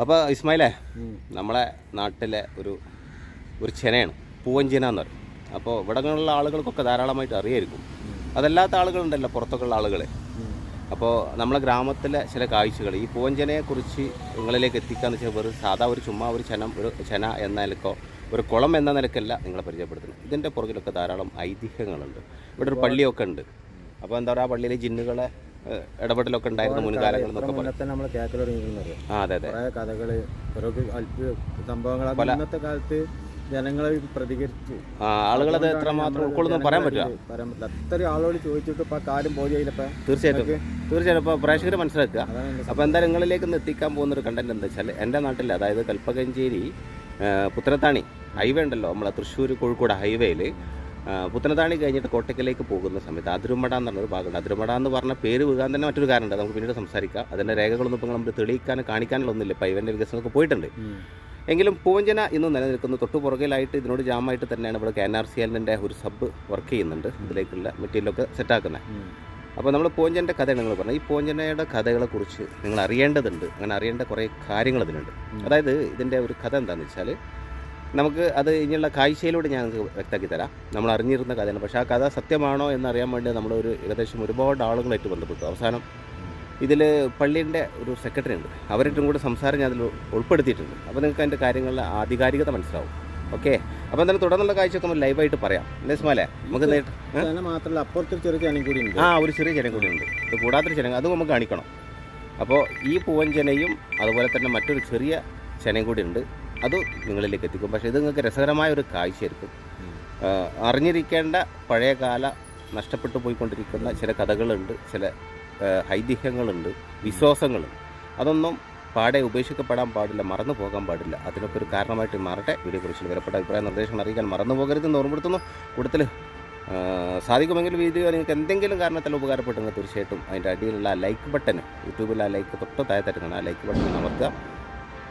അപ്പോൾ ഇസ്മായിലേ നമ്മളെ നാട്ടിലെ ഒരു ഒരു ചെനയാണ് പൂവഞ്ചിന എന്ന് പറയും. അപ്പോൾ ഇവിടങ്ങളിലുള്ള ആളുകൾക്കൊക്കെ ധാരാളമായിട്ട് അറിയായിരിക്കും. അതല്ലാത്ത ആളുകളുണ്ടല്ലോ പുറത്തൊക്കെയുള്ള ആളുകൾ അപ്പോൾ നമ്മളെ ഗ്രാമത്തിലെ ചില കാഴ്ചകൾ ഈ പൂവഞ്ചനയെക്കുറിച്ച് നിങ്ങളിലേക്ക് എത്തിക്കാന്ന് വെച്ചാൽ വെറും സാധാ ഒരു ചുമ്മാ ഒരു ചനം ഒരു ചന എന്ന നിലക്കോ ഒരു കുളം എന്ന നിലക്കല്ല നിങ്ങളെ പരിചയപ്പെടുത്തുന്നത്. ഇതിന്റെ പുറകിലൊക്കെ ധാരാളം ഐതിഹ്യങ്ങളുണ്ട്. ഇവിടെ ഒരു പള്ളിയൊക്കെ ഉണ്ട്. അപ്പോൾ എന്താ പറയുക ആ പള്ളിയിലെ ജിന്നുകളെ ഇടപെടലൊക്കെ ഉണ്ടായിരുന്നു തുടങ്ങിയിരുന്നത് ആ അതെ കഥകൾ സംഭവങ്ങൾ ഇന്നത്തെ കാലത്ത് ജനങ്ങളെ പ്രതികരിച്ചു ആളുകളത് എത്രമാത്രം ഉൾക്കൊള്ളുന്നു പറയാൻ പറ്റുക പറയാൻ പറ്റില്ല. അത്രയും ആളുകൾ ചോദിച്ചിട്ട് ഇപ്പൊ കാര്യം ബോധ്യയില്ലപ്പോ തീർച്ചയായിട്ടും. തീർച്ചയായിട്ടും. ഇപ്പോൾ പ്രേക്ഷകർ മനസ്സിലാക്കുക. അപ്പൊ എന്റെ അപ്പോൾ എന്തായാലും നിങ്ങളിലേക്ക് ഒന്ന് എത്തിക്കാൻ പോകുന്ന ഒരു കണ്ടന്റ് എന്താ വെച്ചാൽ എന്റെ നാട്ടിൽ അതായത് കൽപ്പകഞ്ചേരി പുത്രത്താണി ഹൈവേ ഉണ്ടല്ലോ നമ്മളെ തൃശ്ശൂർ കോഴിക്കോട് ഹൈവേയിൽ പുത്തനത്താണി കഴിഞ്ഞിട്ട് കോട്ടയ്ക്കലേക്ക് പോകുന്ന സമയത്ത് അതിരുമട എന്നുള്ളൊരു ഭാഗമുണ്ട്. അതിരുമട എന്ന് പറഞ്ഞ പേര് വീഴാൻ തന്നെ മറ്റൊരു കാരണമുണ്ട്. നമുക്ക് പിന്നീട് സംസാരിക്കാം. അതിന്റെ രേഖകളൊന്നും ഇപ്പോൾ നമ്മൾ തെളിയിക്കാൻ കാണിക്കാനുള്ള ഒന്നുമില്ല. ഇപ്പോൾ ഇവന്റെ വികസനമൊക്കെ പോയിട്ടുണ്ട്. എങ്കിലും പൂവഞ്ചന ഇന്ന് നിലനിൽക്കുന്നു. തൊട്ടു പുറകിലായിട്ട് ഇതിനോട് ജാമായിട്ട് തന്നെയാണ് ഇവിടെ കെ എൻ ആർ സി എല്ലിന്റെ ഒരു സബ് വർക്ക് ചെയ്യുന്നുണ്ട്. ഇതിലേക്കുള്ള മെറ്റീരിയലൊക്കെ സെറ്റാക്കുന്നത്. അപ്പോൾ നമ്മൾ പൂവഞ്ചന്റെ കഥയാണ് നിങ്ങൾ പറഞ്ഞത്. ഈ പൂവഞ്ചനയുടെ കഥകളെക്കുറിച്ച് നിങ്ങൾ അറിയേണ്ടതുണ്ട്. അങ്ങനെ അറിയേണ്ട കുറേ കാര്യങ്ങൾ ഇതിനുണ്ട് അതായത് ഇതിന്റെ ഒരു കഥ എന്താണെന്ന് വെച്ചാൽ നമുക്ക് അത് ഇനിയുള്ള കാഴ്ചയിലൂടെ ഞാൻ വ്യക്തമാക്കി തരാം. നമ്മൾ അറിഞ്ഞിരുന്ന കഥയാണ്. പക്ഷേ ആ കഥ സത്യമാണോ എന്നറിയാൻ വേണ്ടി നമ്മളൊരു ഏകദേശം ഒരുപാട് ആളുകളായിട്ട് ബന്ധപ്പെട്ടു. അവസാനം ഇതിൽ പള്ളിയുടെ ഒരു സെക്രട്ടറി ഉണ്ട്. അവരായിട്ടും കൂടെ സംസാരം ഞാൻ അതിൽ ഉൾപ്പെടുത്തിയിട്ടുണ്ട്. അപ്പോൾ നിങ്ങൾക്ക് അതിന്റെ കാര്യങ്ങളുടെ ആധികാരികത മനസ്സിലാവും. ഓക്കെ? അപ്പോൾ എന്തായാലും തുടർന്നുള്ള കാഴ്ചയൊക്കെ നമ്മൾ ലൈവായിട്ട് പറയാം. അല്ലേ സ്മാലേ? നമുക്ക് നേരിട്ട് മാത്രമല്ല അപ്പുറത്ത് അപ്പുറത്തൊരു ചെറിയ ജനം കൂടി ഉണ്ട്. ആ ഒരു ചെറിയ ജനം കൂടി ഉണ്ട്. ഇത് കൂടാത്തൊരു ജനം അതും നമുക്ക് കാണിക്കണം. അപ്പോൾ ഈ പൂവൻ പൂവഞ്ചനയും അതുപോലെ തന്നെ മറ്റൊരു ചെറിയ ചെനയും കൂടി ഉണ്ട്. അത് നിങ്ങളിലേക്ക് എത്തിക്കും. പക്ഷേ ഇത് നിങ്ങൾക്ക് രസകരമായ ഒരു കാഴ്ചയായിരിക്കും. അറിഞ്ഞിരിക്കേണ്ട പഴയകാല നഷ്ടപ്പെട്ടു പോയിക്കൊണ്ടിരിക്കുന്ന ചില കഥകളുണ്ട് ചില ഐതിഹ്യങ്ങളുണ്ട് വിശ്വാസങ്ങളുണ്ട്. അതൊന്നും പാടെ ഉപേക്ഷിക്കപ്പെടാൻ പാടില്ല മറന്നു പോകാൻ പാടില്ല. അതിനൊക്കെ ഒരു കാരണമായിട്ട് മാറട്ടെ. വീഡിയോക്കുറിച്ചുള്ള വിലപ്പെട്ട അഭിപ്രായ നിർദ്ദേശങ്ങൾ അറിയിക്കാൻ മറന്നു പോകരുതെന്ന് ഓർമ്മപ്പെടുത്തുന്നു. കൂടുതൽ സാധിക്കുമെങ്കിൽ വീഡിയോ നിങ്ങൾക്ക് എന്തെങ്കിലും കാരണത്തിൽ ഉപകാരപ്പെട്ടെങ്കിൽ തീർച്ചയായിട്ടും അതിന്റെ അടിയിലുള്ള ലൈക്ക് ബട്ടൺ യൂട്യൂബിൽ ആ ലൈക്ക് തൊട്ട് താഴെ തരുന്നതാണ് ആ ലൈക്ക് ബട്ടൺ അമർത്തുക.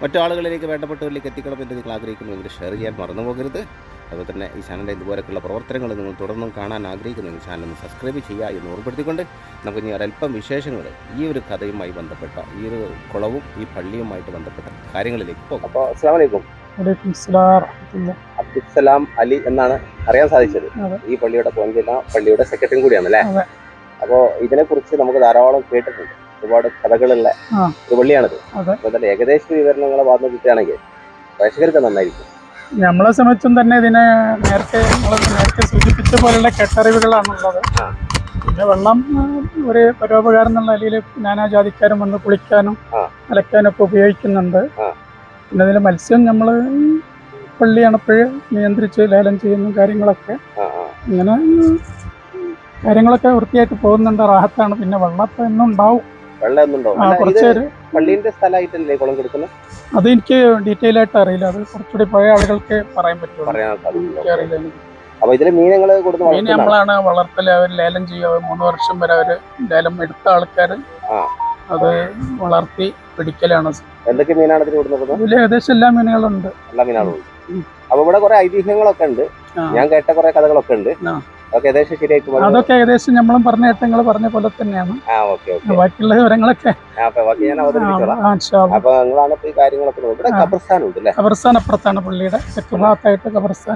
മറ്റു വേണ്ടപ്പെട്ടവരിലേക്ക് വേണ്ടപ്പെട്ടവരിലേക്ക് എത്തിക്കണമെന്ന് നിങ്ങൾ ആഗ്രഹിക്കുന്നുവെങ്കിൽ ഷെയർ ചെയ്യാൻ മറന്നു പോകരുത്. അതുപോലെ തന്നെ ഈ ചാനലിന്റെ ഇതുപോലെയുള്ള പ്രവർത്തനങ്ങൾ നിങ്ങൾ തുടർന്നും കാണാൻ ആഗ്രഹിക്കുന്നെങ്കിൽ ചാനൽ ഒന്ന് സബ്സ്ക്രൈബ് ചെയ്യുക എന്ന് ഓർമ്മപ്പെടുത്തിക്കൊണ്ട് നമുക്ക് ഇനി ഒരല്പം വിശേഷങ്ങൾ ഈ ഒരു കഥയുമായി ബന്ധപ്പെട്ട ഈ ഒരു കുളവും ഈ പള്ളിയുമായിട്ട് ബന്ധപ്പെട്ട കാര്യങ്ങളിലേക്ക് പോകും. അപ്പോൾ അസ്സാം വലൈക്കും. അബ്ദുസലാം അലി എന്നാണ് അറിയാൻ സാധിച്ചത്. ഈ പള്ളിയുടെ പോഞ്ചില പള്ളിയുടെ സെക്രട്ടറിയും കൂടിയാണ് അല്ലേ. അപ്പോൾ ഇതിനെക്കുറിച്ച് നമുക്ക് ധാരാളം കേട്ടിട്ടുണ്ട്. ഒരുപാട് കഥകളുള്ള. ഒരു പള്ളിയാണിത്. അതെ. അപ്പോൾ ഏകദേശ വിവരണങ്ങൾ ഭാഗത്ത് കിട്ടുകയാണെങ്കിൽ പ്രേക്ഷകർക്ക് നന്നായിരിക്കും. നമ്മളെ സംബന്ധിച്ചും തന്നെ ഇതിനെ നേരത്തെ നേരത്തെ സൂചിപ്പിച്ച പോലുള്ള കെട്ടറിവുകളാണുള്ളത്. പിന്നെ വെള്ളം ഒരു പരോപകാരം എന്നുള്ള നിലയിൽ നാനാജാതിക്കാരും വന്ന് കുളിക്കാനും. അലക്കാനും ഒക്കെ ഉപയോഗിക്കുന്നുണ്ട്. പിന്നെ അതിൽ മത്സ്യം നമ്മൾ പള്ളി അണപ്പഴ് നിയന്ത്രിച്ച് ലേലം ചെയ്യുന്ന കാര്യങ്ങളൊക്കെ ഇങ്ങനെ കാര്യങ്ങളൊക്കെ വൃത്തിയായിട്ട് പോകുന്നുണ്ട്. റാഹത്താണ്. പിന്നെ വെള്ളം ഇപ്പം എന്നും ഉണ്ടാവും വെള്ളം ഒന്നുണ്ടോ ആ അല്ല, ഇത് കുറച്ച് പേര് പള്ളീന്റെ സ്ഥലമായിട്ടല്ലേ കുളം കൊടുക്കുന്നത്? അതെനിക്ക് ഡീറ്റെയിൽ ആയിട്ട് അറിയില്ല. അത് കുറച്ചുകൂടി പഴയ ആളുകൾക്ക് പറയാൻ പറ്റും പറയാൻ സാധിക്കില്ല. എനിക്ക് അറിയില്ല. എനിക്ക്. അപ്പൊ കൊടുത്ത് മീൻ നമ്മളാണ് വളർത്തൽ. അവർ ലേലം ചെയ്യുക മൂന്ന് വർഷം വരെ അവർ ലേലം എടുത്ത ആൾക്കാർ അത് വളർത്തി പിടിക്കലാണ്. എന്തൊക്കെ മീനാണ് ഇതിന് കൊടുക്കുന്നത് അതിൽ ഏകദേശം എല്ലാ മീനുകളുണ്ട്. എല്ലാ മീനുകളും ഉണ്ട്. അപ്പൊ ഇവിടെ കുറെ ഐതിഹ്യങ്ങളൊക്കെ ഉണ്ട്. ഞാൻ കേട്ട കുറെ കഥകളൊക്കെ ഉണ്ട്. അതൊക്കെ ഏകദേശം നമ്മളും പറഞ്ഞ ഏട്ടങ്ങൾ പറഞ്ഞ പോലെ തന്നെയാണ്. ബാക്കിയുള്ള വിവരങ്ങളൊക്കെ. ഖബർസ്ഥാൻ അപ്പുറത്താണ് പള്ളിയുടെ. തെക്ക് ഭാഗത്തായിട്ട് ഖബർസ്ഥാൻ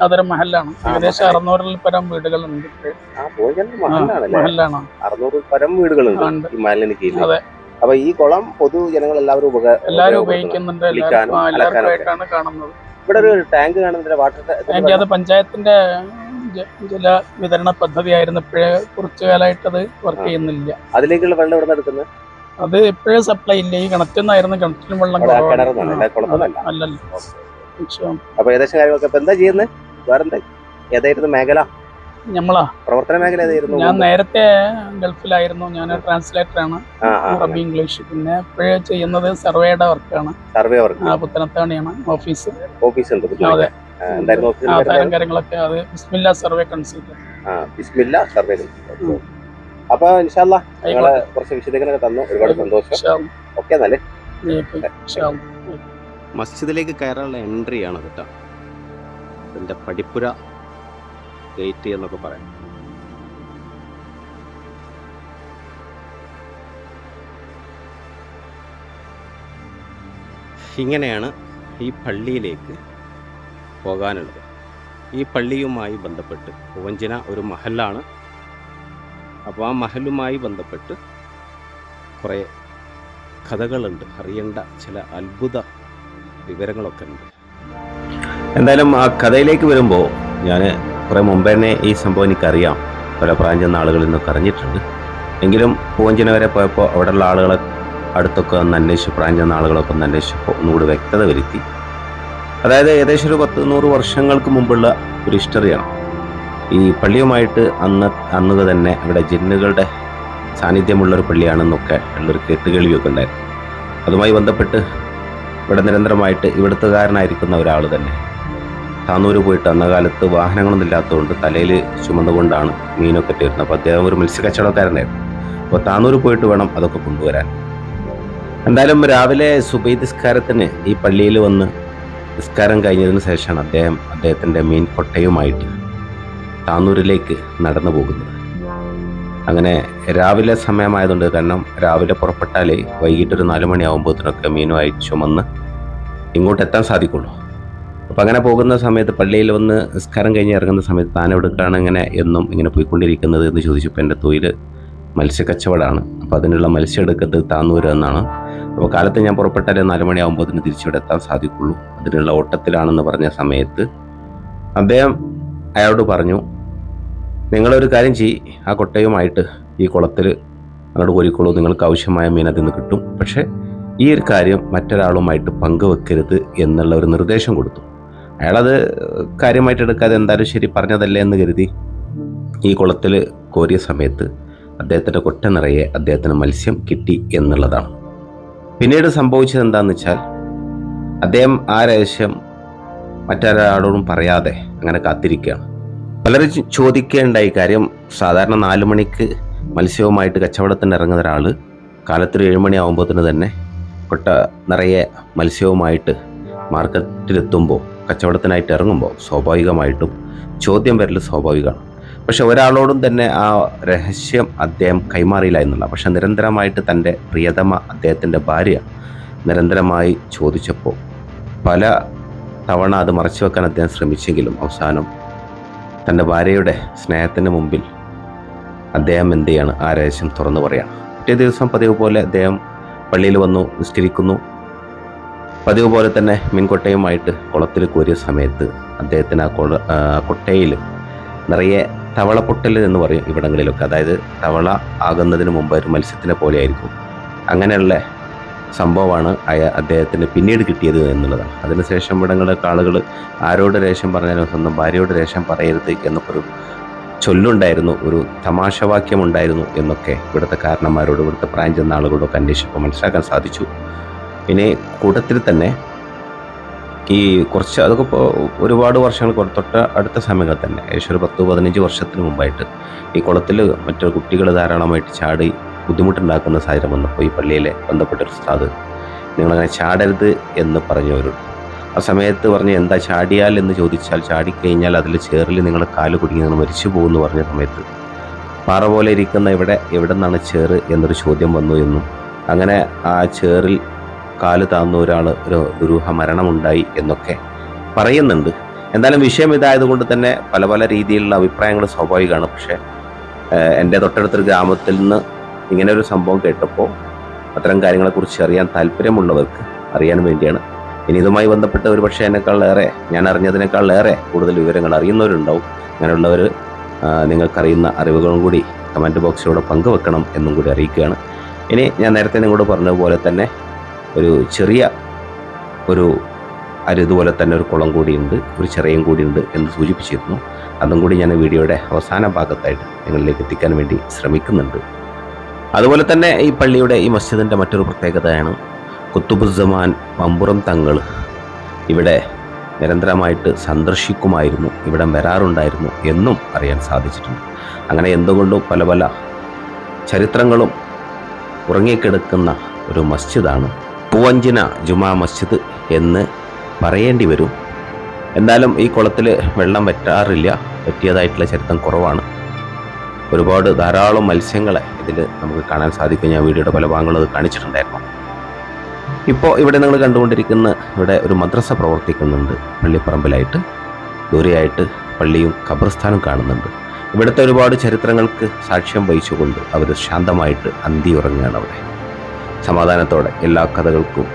അതൊരു മഹലാണ് ഏകദേശം അറുന്നൂറിൽ പരം വീടുകളുണ്ട് മഹലാണ് അറുന്നൂറിൽ പരം വീടുകളുണ്ട് അതെ. അപ്പൊ ഈ കുളം പൊതുജനങ്ങൾ എല്ലാവരും ഉപക- എല്ലാവരും ഉപയോഗപ്പെടുത്തുന്നു. ഉപയോഗിക്കുന്നുണ്ട്. എല്ലാവരും എല്ലാവർക്കും ആയിട്ടാണ് കാണുന്നത്. ഇവിടെ ഒരു ടാങ്ക് കാണുന്നുണ്ട്. വാട്ടർ ടാങ്ക് അത് പഞ്ചായത്തിന്റെ ജല വിതരണ പദ്ധതി ആയിരുന്നപ്പോഴേ കുറച്ചു കാലമായിട്ട് അത് വർക്ക് ചെയ്യുന്നില്ല. അതിലേക്കുള്ള വെള്ളം ഇവിടെ എടുക്കുന്നത്? അത് എപ്പോഴും സപ്ലൈ ഇല്ല. ഈ കിണറ്റിൽ നിന്നായിരുന്നു കിണറ്റിലും വെള്ളം അല്ലല്ല. അപ്പൊ ഏകദേശം കാര്യങ്ങളൊക്കെ ഇപ്പൊ എന്താ ചെയ്യുന്നത് വേറെന്താ? ഏതായിരുന്നു മേഖല? ഞമ്മളാ? പ്രവർത്തന മേഖല ഏതായിരുന്നു? ഞാൻ നേരത്തെ ഗൾഫിലായിരുന്നു. ഞാൻ ട്രാൻസ്ലേറ്റർ ആണ്. അറബി ഇംഗ്ലീഷ്. പിന്നെ ഇപ്പോഴേ ചെയ്യുന്നത് സർവേയുടെ വർക്കാണ് സർവേ വർക്ക് പുത്തനത്താണിയാണ്. ഓഫീസ്. ഓഫീസ് ഉണ്ട്. അതെ. കാര്യങ്ങളൊക്കെ അത് ബിസ്മില്ല സർവേ കൺസൾട്ടന്റ് ആ ബിസ്മില്ല സർവേ അപ്പൊ ഇൻഷാല്ല നിങ്ങളെ കുറച്ച് വിശദീകരണമൊക്കെ തന്നു. ഒരുപാട് സന്തോഷം. ഓക്കെ എന്നാലേ. മസ്ജിദിലേക്ക് കയറാനുള്ള എൻട്രി ആണ് കേട്ടോ എന്റെ പടിപ്പുര ഗേറ്റ് എന്നൊക്കെ പറയാം. ഇങ്ങനെയാണ് ഈ പള്ളിയിലേക്ക് പോകാനുള്ളത്. ഈ പള്ളിയുമായി ബന്ധപ്പെട്ട് പൂവഞ്ചിന ഒരു മഹലാണ് അപ്പോൾ ആ മഹലുമായി ബന്ധപ്പെട്ട് കുറേ കഥകളുണ്ട്. അറിയേണ്ട ചില അത്ഭുത വിവരങ്ങളൊക്കെ ഉണ്ട്. എന്തായാലും ആ കഥയിലേക്ക് വരുമ്പോൾ ഞാൻ കുറേ മുമ്പേ തന്നെ ഈ സംഭവം എനിക്കറിയാം. പല പ്രാഞ്ചെന്ന ആളുകളിൽ നിന്നൊക്കെ അറിഞ്ഞിട്ടുണ്ട്. എങ്കിലും പൂവഞ്ചിന വരെ പോയപ്പോൾ അവിടെയുള്ള ആളുകളെ അടുത്തൊക്കെ ഒന്ന് അന്വേഷിച്ച് പ്രാഞ്ചെന്ന ആളുകളൊക്കെ ഒന്ന് അന്വേഷിച്ചപ്പോൾ ഒന്നുകൂടി വ്യക്തത വരുത്തി. അതായത് ഏകദേശം ഒരു പത്ത് നൂറ് വർഷങ്ങൾക്ക് മുമ്പുള്ള ഒരു ഹിസ്റ്ററിയാണ്. ഈ പള്ളിയുമായിട്ട് അന്ന് അന്ന് തന്നെ ഇവിടെ ജിന്നുകളുടെ സാന്നിധ്യമുള്ള ഒരു പള്ളിയാണെന്നൊക്കെ ഉള്ളൊരു കേട്ടുകേൾവിയൊക്കെ ഉണ്ടായിരുന്നു. അതുമായി ബന്ധപ്പെട്ട് ഇവിടെ നിരന്തരമായിട്ട് ഇവിടുത്തുകാരനായിരിക്കുന്ന ഒരാൾ തന്നെ താന്നൂർ പോയിട്ട് അന്ന കാലത്ത് വാഹനങ്ങളൊന്നും ഇല്ലാത്തതുകൊണ്ട് തലയിൽ ചുമന്നുകൊണ്ടാണ് മീനൊക്കെ ഇട്ടിരുന്നത് അപ്പോൾ അദ്ദേഹം ഒരു മത്സ്യക്കച്ചവടക്കാരനായിരുന്നു. അപ്പോൾ താന്നൂർ പോയിട്ട് വേണം അതൊക്കെ കൊണ്ടുവരാൻ. എന്തായാലും രാവിലെ സുബൈ നിസ്കാരത്തിന് ഈ പള്ളിയിൽ വന്ന് നിസ്കാരം കഴിഞ്ഞതിന് ശേഷമാണ് അദ്ദേഹം അദ്ദേഹത്തിന്റെ മീൻ കൊട്ടയുമായിട്ട് താന്നൂരിലേക്ക് നടന്നു പോകുന്നത്. അങ്ങനെ രാവിലെ സമയമായതുകൊണ്ട് കാരണം രാവിലെ പുറപ്പെട്ടാലേ വൈകിട്ട് ഒരു നാല് മണിയാകുമ്പോഴത്തേനൊക്കെ മീനുമായി ചുമന്ന് ഇങ്ങോട്ട് എത്താൻ സാധിക്കുള്ളൂ. അപ്പം അങ്ങനെ പോകുന്ന സമയത്ത് പള്ളിയിൽ വന്ന് നിസ്കാരം കഴിഞ്ഞ് ഇറങ്ങുന്ന സമയത്ത് താൻ എവിടേക്കാണ് ഇങ്ങനെ എന്നും ഇങ്ങനെ പോയിക്കൊണ്ടിരിക്കുന്നത് എന്ന് ചോദിച്ചപ്പോൾ എന്റെ തൊഴിൽ മത്സ്യക്കച്ചവടമാണ് അപ്പോൾ അതിനുള്ള മത്സ്യം എടുക്കത്ത് താന്നൂർ എന്നാണ്. അപ്പോൾ കാലത്ത് ഞാൻ പുറപ്പെട്ടാലേ നാല് മണിയാകുമ്പോൾ അതിന് തിരിച്ചിവിടെ എത്താൻ സാധിക്കുള്ളൂ. അതിനുള്ള ഓട്ടത്തിലാണെന്ന് പറഞ്ഞ സമയത്ത് അദ്ദേഹം അയാളോട് പറഞ്ഞു നിങ്ങളൊരു കാര്യം ചെയ് ആ കൊട്ടയുമായിട്ട് ഈ കുളത്തിൽ അങ്ങോട്ട് കോരിക്കോളൂ നിങ്ങൾക്ക് ആവശ്യമായ മീൻ അതിൽ നിന്ന് കിട്ടും. പക്ഷേ ഈ ഒരു കാര്യം മറ്റൊരാളുമായിട്ട് പങ്കുവെക്കരുത് എന്നുള്ള ഒരു നിർദ്ദേശം കൊടുത്തു. അയാളത് കാര്യമായിട്ട് എടുക്കാതെ എന്തായാലും ശരി പറഞ്ഞതല്ലേ എന്ന് കരുതി ഈ കുളത്തിൽ കോരിയ സമയത്ത് അദ്ദേഹത്തിന്റെ കൊട്ട നിറയെ അദ്ദേഹത്തിന് മത്സ്യം കിട്ടി എന്നുള്ളതാണ്. പിന്നീട് സംഭവിച്ചത് എന്താണെന്ന് വെച്ചാൽ അദ്ദേഹം ആ രഹസ്യം മറ്റൊരാളോടും പറയാതെ അങ്ങനെ കാത്തിരിക്കുകയാണ്. പലരും ചോദിക്കേണ്ട ചോദിക്കേണ്ടായി കാര്യം സാധാരണ നാല് മണിക്ക് മത്സ്യവുമായിട്ട് കച്ചവടത്തിന് ഇറങ്ങുന്ന ഒരാൾ കാലത്തൊരു ഏഴുമണി ആകുമ്പോഴത്തേന് തന്നെ കൊട്ട നിറയെ മത്സ്യവുമായിട്ട് മാർക്കറ്റിലെത്തുമ്പോൾ കച്ചവടത്തിനായിട്ട് ഇറങ്ങുമ്പോൾ സ്വാഭാവികമായിട്ടും ചോദ്യം വരൽ സ്വാഭാവികമാണ്. പക്ഷെ ഒരാളോടും തന്നെ ആ രഹസ്യം അദ്ദേഹം കൈമാറിയില്ല എന്നുള്ള പക്ഷെ നിരന്തരമായിട്ട് തന്റെ പ്രിയതമ അദ്ദേഹത്തിന്റെ ഭാര്യ നിരന്തരമായി ചോദിച്ചപ്പോൾ പല തവണ അത് മറച്ചു വെക്കാൻ അദ്ദേഹം ശ്രമിച്ചെങ്കിലും അവസാനം തന്റെ ഭാര്യയുടെ സ്നേഹത്തിന് മുമ്പിൽ അദ്ദേഹം എന്ത് ചെയ്യാണ്? ആ രഹസ്യം തുറന്നു പറയുകയാണ്. പിറ്റേ ദിവസം പതിവ് പോലെ അദ്ദേഹം പള്ളിയിൽ വന്നു നിസ്കരിക്കുന്നു. പതിവ് പോലെ തന്നെ മീൻകൊട്ടയുമായിട്ട് കുളത്തിൽ കോരിയ സമയത്ത് അദ്ദേഹത്തിന് ആ കൊട്ടയിൽ നിറയെ തവള പൊട്ടൽ എന്ന് പറയും ഇവിടങ്ങളിലൊക്കെ. അതായത് തവള ആകുന്നതിന് മുമ്പ് ഒരു മത്സ്യത്തിനെ പോലെ ആയിരിക്കും അങ്ങനെയുള്ള സംഭവമാണ് അയ അദ്ദേഹത്തിന് പിന്നീട് കിട്ടിയത് എന്നുള്ളതാണ്. അതിനുശേഷം ഇവിടങ്ങളിലൊക്കെ ആളുകൾ ആരോട് രേഷം പറഞ്ഞാലും സ്വന്തം ഭാര്യയോട് രേഷം പറയരുത് എന്നൊക്കെ ഒരു ചൊല്ലുണ്ടായിരുന്നു. ഒരു തമാശവാക്യം ഉണ്ടായിരുന്നു എന്നൊക്കെ ഇവിടുത്തെ കാരണന്മാരോട് ഇവിടുത്തെ പ്രായം ചെന്ന ആളുകളോടൊക്കെ അന്വേഷിച്ചപ്പോൾ മനസ്സിലാക്കാൻ സാധിച്ചു. പിന്നെ കൂട്ടത്തിൽ തന്നെ ഈ കുറച്ച് അതൊക്കെ ഇപ്പോൾ ഒരുപാട് വർഷങ്ങൾ തൊട്ട അടുത്ത സമയങ്ങളിൽ തന്നെ. ഏകദേശം ഒരു പത്ത് പതിനഞ്ച് വർഷത്തിന് മുമ്പായിട്ട് ഈ കുളത്തിൽ മറ്റു കുട്ടികൾ ധാരാളമായിട്ട് ചാടി ബുദ്ധിമുട്ടുണ്ടാക്കുന്ന സാഹചര്യം വന്നപ്പോൾ ഈ പള്ളിയിലെ ബന്ധപ്പെട്ട ഒരു ഉസ്താദ് നിങ്ങളങ്ങനെ ചാടരുത് എന്ന് പറഞ്ഞവരുണ്ട് ആ സമയത്ത് പറഞ്ഞ് എന്താ ചാടിയാൽ എന്ന് ചോദിച്ചാൽ ചാടിക്കഴിഞ്ഞാൽ അതിൽ ചേറിൽ നിങ്ങൾ കാൽ കുടുങ്ങി നിങ്ങൾ മരിച്ചു പോകുമെന്ന് പറഞ്ഞ സമയത്ത് പാറ പോലെ ഇരിക്കുന്ന ഇവിടെ എവിടെ നിന്നാണ് ചേറ് എന്നൊരു ചോദ്യം വന്നു എന്നും അങ്ങനെ ആ ചേറിൽ കാൽ താന്ന ഒരാൾ ഒരു ദുരൂഹ മരണമുണ്ടായി എന്നൊക്കെ പറയുന്നുണ്ട്. എന്തായാലും വിഷയം ഇതായതുകൊണ്ട് തന്നെ പല പല രീതിയിലുള്ള അഭിപ്രായങ്ങൾ സ്വാഭാവികമാണ്. പക്ഷേ എന്റെ തൊട്ടടുത്തൊരു ഗ്രാമത്തിൽ നിന്ന് ഇങ്ങനെ ഒരു സംഭവം കേട്ടപ്പോൾ അത്തരം കാര്യങ്ങളെക്കുറിച്ച് അറിയാൻ താല്പര്യമുള്ളവർക്ക് അറിയാൻ വേണ്ടിയാണ്. ഇനി ഇതുമായി ബന്ധപ്പെട്ട ഒരു പക്ഷേ എന്നെക്കാളേറെ ഞാൻ അറിഞ്ഞതിനേക്കാളേറെ കൂടുതൽ വിവരങ്ങൾ അറിയുന്നവരുണ്ടാവും. അങ്ങനെയുള്ളവർ നിങ്ങൾക്കറിയുന്ന അറിവുകളും കൂടി കമന്റ് ബോക്സിലൂടെ പങ്കുവെക്കണം എന്നും കൂടി അറിയിക്കുകയാണ്. ഇനി ഞാൻ നേരത്തെ നിങ്ങളോട് പറഞ്ഞതുപോലെ തന്നെ ഒരു ചെറിയ ഒരു അരുതുപോലെ തന്നെ ഒരു കുളം കൂടിയുണ്ട് ഒരു ചെറിയും കൂടിയുണ്ട് എന്ന് സൂചിപ്പിച്ചിരുന്നു. അതും കൂടി ഞാൻ വീഡിയോയുടെ അവസാന ഭാഗത്തായിട്ട് നിങ്ങളിലേക്ക് എത്തിക്കാൻ വേണ്ടി ശ്രമിക്കുന്നുണ്ട്. അതുപോലെ തന്നെ ഈ പള്ളിയുടെ ഈ മസ്ജിദിന്റെ മറ്റൊരു പ്രത്യേകതയാണ് കുത്തുബുസമാൻ മമ്പുറം തങ്ങൾ ഇവിടെ നിരന്തരമായിട്ട് സന്ദർശിക്കുമായിരുന്നു ഇവിടെ വരാറുണ്ടായിരുന്നു എന്നും അറിയാൻ സാധിച്ചിട്ടുണ്ട്. അങ്ങനെ എന്തുകൊണ്ടും പല പല ചരിത്രങ്ങളും ഉറങ്ങിക്കിടക്കുന്ന ഒരു മസ്ജിദാണ് പൂവഞ്ചിന ജുമാ മസ്ജിദ് എന്ന് പറയേണ്ടി വരും. എന്തായാലും ഈ കുളത്തിൽ വെള്ളം വറ്റാറില്ല. വറ്റിയതായിട്ടുള്ള ചരിത്രം കുറവാണ്. ഒരുപാട് ധാരാളം മത്സ്യങ്ങളെ ഇതിൽ നമുക്ക് കാണാൻ സാധിക്കും. ഞാൻ വീഡിയോയുടെ പല ഭാഗങ്ങളും അത് കാണിച്ചിട്ടുണ്ടായിരുന്നു. ഇപ്പോൾ ഇവിടെ നിങ്ങൾ കണ്ടുകൊണ്ടിരിക്കുന്ന ഇവിടെ ഒരു മദ്രസ പ്രവർത്തിക്കുന്നുണ്ട്. പള്ളിപ്പറമ്പിലായിട്ട് ദൂരെയായിട്ട് പള്ളിയും ഖബർസ്ഥാനും കാണുന്നുണ്ട്. ഇവിടുത്തെ ഒരുപാട് ചരിത്രങ്ങൾക്ക് സാക്ഷ്യം വഹിച്ചുകൊണ്ട് അവർ ശാന്തമായിട്ട് അന്തി ഉറങ്ങുകയാണ് അവിടെ. സമാധാനത്തോടെ എല്ലാ കഥകൾക്കും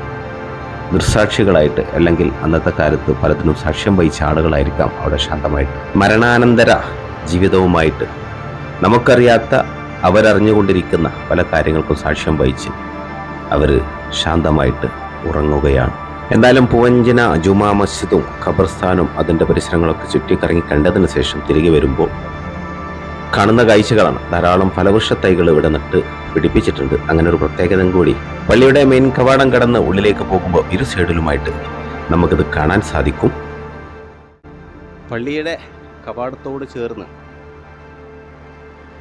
ദൃസാക്ഷികളായിട്ട് അല്ലെങ്കിൽ അന്നത്തെ കാലത്ത് പലതിനും സാക്ഷ്യം വഹിച്ച ആളുകളായിരിക്കാം അവിടെ ശാന്തമായിട്ട്. മരണാനന്തര ജീവിതവുമായിട്ട് നമുക്കറിയാത്ത അവരറിഞ്ഞുകൊണ്ടിരിക്കുന്ന പല കാര്യങ്ങൾക്കും സാക്ഷ്യം വഹിച്ച് അവർ ശാന്തമായിട്ട് ഉറങ്ങുകയാണ്. എന്തായാലും പൂവഞ്ചന ജുമാ മസ്ജിദും ഖബർസ്ഥാനും അതിന്റെ പരിസരങ്ങളൊക്കെ ചുറ്റിക്കറങ്ങി കണ്ടതിന് ശേഷം തിരികെ വരുമ്പോൾ കാണുന്ന കാഴ്ചകളാണ്. ധാരാളം ഫലവൃക്ഷ തൈകൾ ഇവിടെ നട്ട് പിടിപ്പിച്ചിട്ടുണ്ട്. അങ്ങനെ ഒരു പ്രത്യേകതയും കൂടി പള്ളിയുടെ മെയിൻ കവാടം കടന്ന് ഉള്ളിലേക്ക് പോകുമ്പോൾ ഇരു സൈഡിലുമായിട്ട് നമുക്കിത് കാണാൻ സാധിക്കും. പള്ളിയുടെ കവാടത്തോട് ചേർന്ന്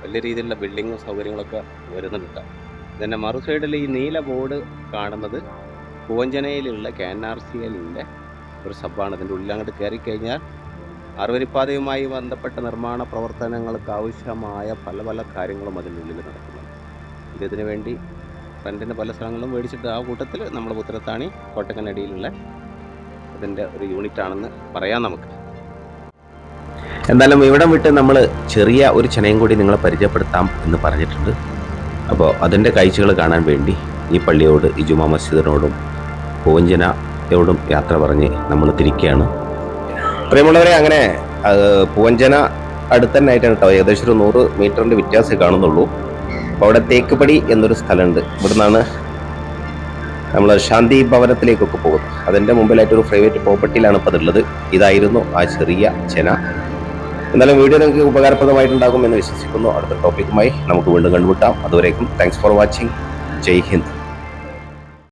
വലിയ രീതിയിലുള്ള ബിൽഡിങ്ങും സൗകര്യങ്ങളൊക്കെ വരുന്നുണ്ട്. ഇതിന്റെ മറു സൈഡിൽ ഈ നീല ബോർഡ് കാണുന്നത് പൂവഞ്ചനയിലുള്ള കെ എൻ ആർ സി എല്ലിന്റെ ഒരു സബ്ബാണ്. ഇതിന്റെ ഉള്ളിൽ അങ്ങോട്ട് കയറി കഴിഞ്ഞാൽ അറുവരിപ്പാതയുമായി ബന്ധപ്പെട്ട നിർമ്മാണ പ്രവർത്തനങ്ങൾക്ക് ആവശ്യമായ പല പല കാര്യങ്ങളും അതിന്റെ ഉള്ളിൽ ഇതിനു വേണ്ടി ഫ്രണ്ടിന്റെ പല സ്ഥലങ്ങളും മേടിച്ചിട്ട് ആ കൂട്ടത്തിൽ നമ്മൾ പുത്തരത്താണി കോട്ടക്കനടിയിലുള്ള അതിന്റെ ഒരു യൂണിറ്റ് ആണെന്ന് പറയാം നമുക്ക്. എന്തായാലും ഇവിടം വിട്ട് നമ്മൾ ചെറിയ ഒരു ചെനയും കൂടി നിങ്ങളെ പരിചയപ്പെടുത്താം എന്ന് പറഞ്ഞിട്ടുണ്ട്. അപ്പോൾ അതിന്റെ കാഴ്ചകൾ കാണാൻ വേണ്ടി ഈ പള്ളിയോട് ഈ ജുമാ മസ്ജിദിനോടും പൂവഞ്ചനയോടും യാത്ര പറഞ്ഞ് നമ്മൾ തിരിക്കുകയാണ്. പ്രിയമുള്ളവരെ അങ്ങനെ പൂവഞ്ചന അടുത്തന്നെ ആയിട്ടാണ് കേട്ടോ. ഏകദേശം ഒരു നൂറ് മീറ്ററിന്റെ വ്യത്യാസമേ കാണുന്നുള്ളൂ. അപ്പോൾ അവിടെ തേക്കുപടി എന്നൊരു സ്ഥലമുണ്ട്. ഇവിടുന്നാണ് നമ്മൾ ശാന്തി ഭവനത്തിലേക്കൊക്കെ പോകുന്നത്. അതിന്റെ മുമ്പിലായിട്ടൊരു പ്രൈവറ്റ് പ്രോപ്പർട്ടിയിലാണ് ഇപ്പോൾ അതുള്ളത് ഇതായിരുന്നു ആ ചെറിയ ചെന. എന്നാലും വീഡിയോ നിങ്ങൾക്ക് ഉപകാരപ്രദമായിട്ടുണ്ടാകും എന്ന് വിശ്വസിക്കുന്നു. അടുത്ത ടോപ്പിക്കുമായി നമുക്ക് വീണ്ടും കണ്ടുമുട്ടാം. അതുവരേക്കും thanks for watching Jai Hind.